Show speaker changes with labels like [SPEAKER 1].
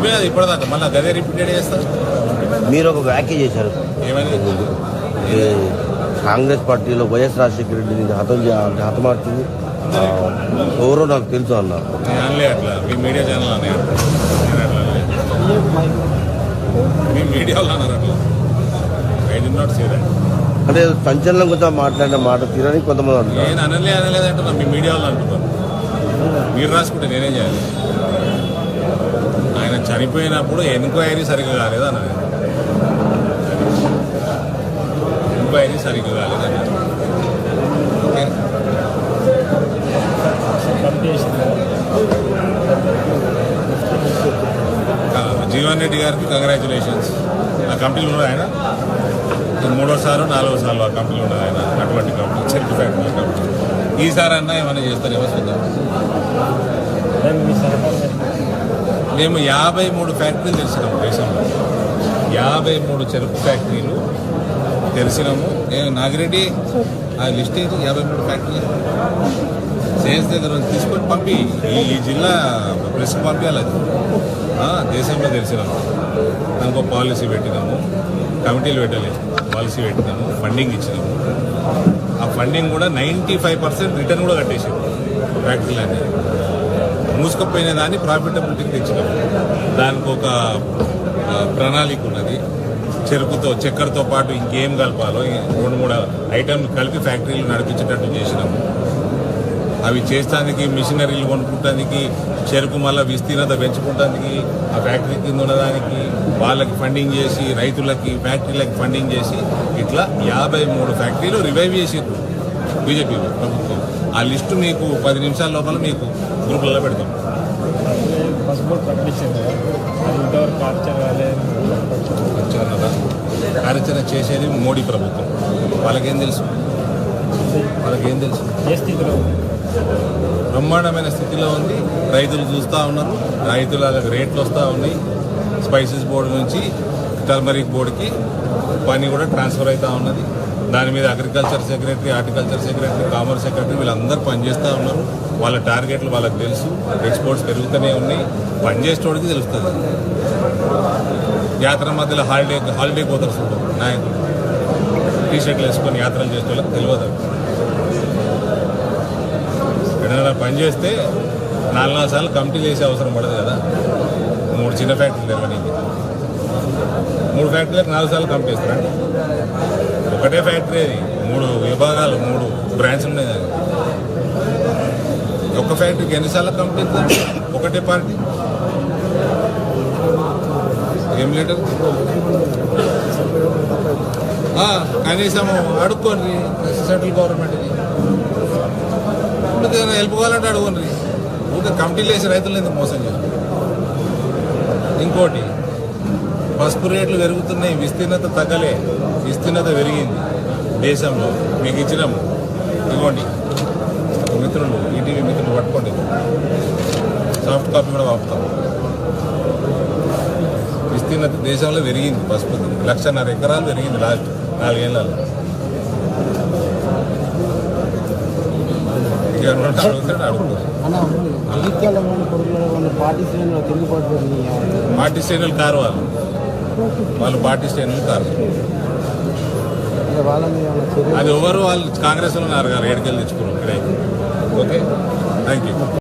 [SPEAKER 1] చెప్పినా ఇప్పటిదాకా. మళ్ళీ గదే రిపీటెడ్ చేస్తారు
[SPEAKER 2] మీరు ఒక వ్యాఖ్య చేశారు.
[SPEAKER 1] ఏమని
[SPEAKER 2] కాంగ్రెస్ పార్టీలో వైఎస్ రాజశేఖర రెడ్డిని హతం హతమార్చింది. ఎవరో నాకు తెలుసు
[SPEAKER 1] అనలే అట్లా. మీ మీడియా ఛానల్ అనే. మీ మీడియా అన్నారు అట్లా. I did not say that
[SPEAKER 2] అంటే సంచలనం గురించి మాట్లాడిన మాట తీరని కొంతమంది అంటున్నారు.
[SPEAKER 1] నేను అనలే మీ మీడియా వాళ్ళు అంటున్నారు. మీరు రాసుకుంటే నేనేం చేయాలి? చనిపోయినప్పుడు ఎంక్వైరీ సరిగ్గా కాలేదు అన్నది ఎంక్వైరీ సరిగ్గా కాలేదు అన్నది జీవన్ రెడ్డి గారికి కంగ్రాచులేషన్స్ ఆ కంపెనీలో ఉన్నది ఆయన? ఇది మూడోసారి నాలుగోసార్లు ఆ కంపెనీలు ఉన్నది ఆయన. అటువంటి కంపెనీ సర్టిఫైడ్ ఫ్యాక్టరీ కంపెనీ ఈసారి అన్నా ఏమైనా చేస్తారేమో చూద్దాం. మేము యాభై మూడు ఫ్యాక్టరీలు తెలిసినాము దేశంలో. యాభై మూడు చెరుకు ఫ్యాక్టరీలు తెలిసినాము నేను నాగిరెడ్డి ఆ లిస్ట్ ఏది? యాభై మూడు ఫ్యాక్టరీలు. చేస్తే తర్వాత తీసుకొని పంపి ఈ జిల్లా ప్రెస్ పంపించాలి దేశంలో తెలిసినాము దానికి పాలసీ పెట్టినాము. కమిటీలు పెట్టలేదు పాలసీ పెట్టినాము. ఫండింగ్ ఇచ్చినాము. ఆ ఫండింగ్ కూడా నైంటీ ఫైవ్ పర్సెంట్ రిటర్న్ కూడా కట్టేసాము ఫ్యాక్టరీలన్నీ. మూసుకుపోయిన దాన్ని ప్రాఫిటబిలిటీకి తెచ్చినాము దానికి ఒక ప్రణాళిక ఉన్నది. చెరుకుతో చక్కెరతో పాటు ఇంకేం కలపాలో ఈ రెండు మూడు ఐటమ్ కలిపి ఫ్యాక్టరీలు నడిపించేటట్టు చేసినాము. అవి చేస్తానికి మిషనరీలు కొనుక్కుంటానికి చెరుకు మళ్ళీ విస్తీర్ణత పెంచుకోవడానికి ఆ ఫ్యాక్టరీ కింద ఉన్నదానికి వాళ్ళకి ఫండింగ్ చేసి రైతులకి ఫ్యాక్టరీలకి ఫండింగ్ చేసి ఇట్లా యాభై మూడు ఫ్యాక్టరీలు రివైవ్ చేసిండ్రు. బీజేపీ ప్రభుత్వం. ఆ లిస్టు మీకు పది నిమిషాల లోపల మీకు గ్రూపులలో పెడతాం. కార్యాచరణ చేసేది మోడీ ప్రభుత్వం. వాళ్ళకేం తెలుసు? వాళ్ళకేం తెలుసు?
[SPEAKER 3] ఏ స్థితిలో
[SPEAKER 1] బ్రహ్మాండమైన స్థితిలో ఉంది. రైతులు చూస్తూ ఉన్నారు. రైతులకు రేట్లు వస్తూ ఉన్నాయి. స్పైసెస్ బోర్డు నుంచి టర్మరిక్ బోర్డుకి పని కూడా ట్రాన్స్ఫర్ అవుతూ ఉన్నది. దాని మీద agriculture secretary horticulture secretary commerce secretary వీళ్ళందరూ పనిచేస్తూ ఉన్నారు. వాళ్ళ టార్గెట్లు వాళ్ళకి తెలుసు. ఎక్స్పోర్ట్స్ పెరుగుతూనే ఉన్నాయి. పనిచేసేటోడికి తెలుస్తుంది. యాత్ర మధ్యలో హాలిడే హాలిడే పోతారు చూడు నాయకులు. టీ షర్ట్లు వేసుకొని యాత్రలు చేసే వాళ్ళకి తెలియదు. ఎక్కడైనా పని చేస్తే నాలుగు నాలుగు సార్లు కమిటీలు వేసే అవసరం పడదు కదా. మూడు చిన్న ఫ్యాక్టరీలు తెరవడానికి మూడు ఫ్యాక్టరీలకు నాలుగు సార్లు కమిటీ వేస్తారండి ఒకటే ఫ్యాక్టరీ అది. మూడు విభాగాలు మూడు బ్రాంచ్ ఉన్నాయి ఒక ఫ్యాక్టరీకి ఎన్నిసార్లు కమిటీ ఒకటే పార్టీ. ఏం లీటర్ కనీసం అడుక్కోండి సెంట్రల్ గవర్నమెంట్ని ఇప్పుడు ఏదైనా హెల్ప్ కావాలంటే అడగండి ఊరికే కమిటీలు వేసి రైతులు ఎందుకు మోసం చేయాలి? ఇంకోటి పసుపు రేట్లు పెరుగుతున్నాయి విస్తీర్ణత తగ్గలే. విస్తీర్ణత పెరిగింది దేశంలో. మీకు ఇచ్చినాము ఇవ్వండి మిత్రులు ఈటీవీ మిత్రులు పట్టుకోండి. సాఫ్ట్ కాపీ కూడా పంపుతాం విస్తీర్ణత దేశంలో పెరిగింది పసుపు లక్షన్నర ఎకరాలు పెరిగింది లాస్ట్ నాలుగేళ్ళలో. ఇక అడుగుతాడు
[SPEAKER 4] పార్టీ శ్రేణులు
[SPEAKER 1] కారు వాళ్ళు. వాళ్ళు పార్టీ శ్రేణులు కారు. అది ఎవరు వాళ్ళు కాంగ్రెస్ ఉన్నారు గారు ఏడుకెళ్ళి తెచ్చుకున్నారు? ఇక్కడే. ఓకే. Thank you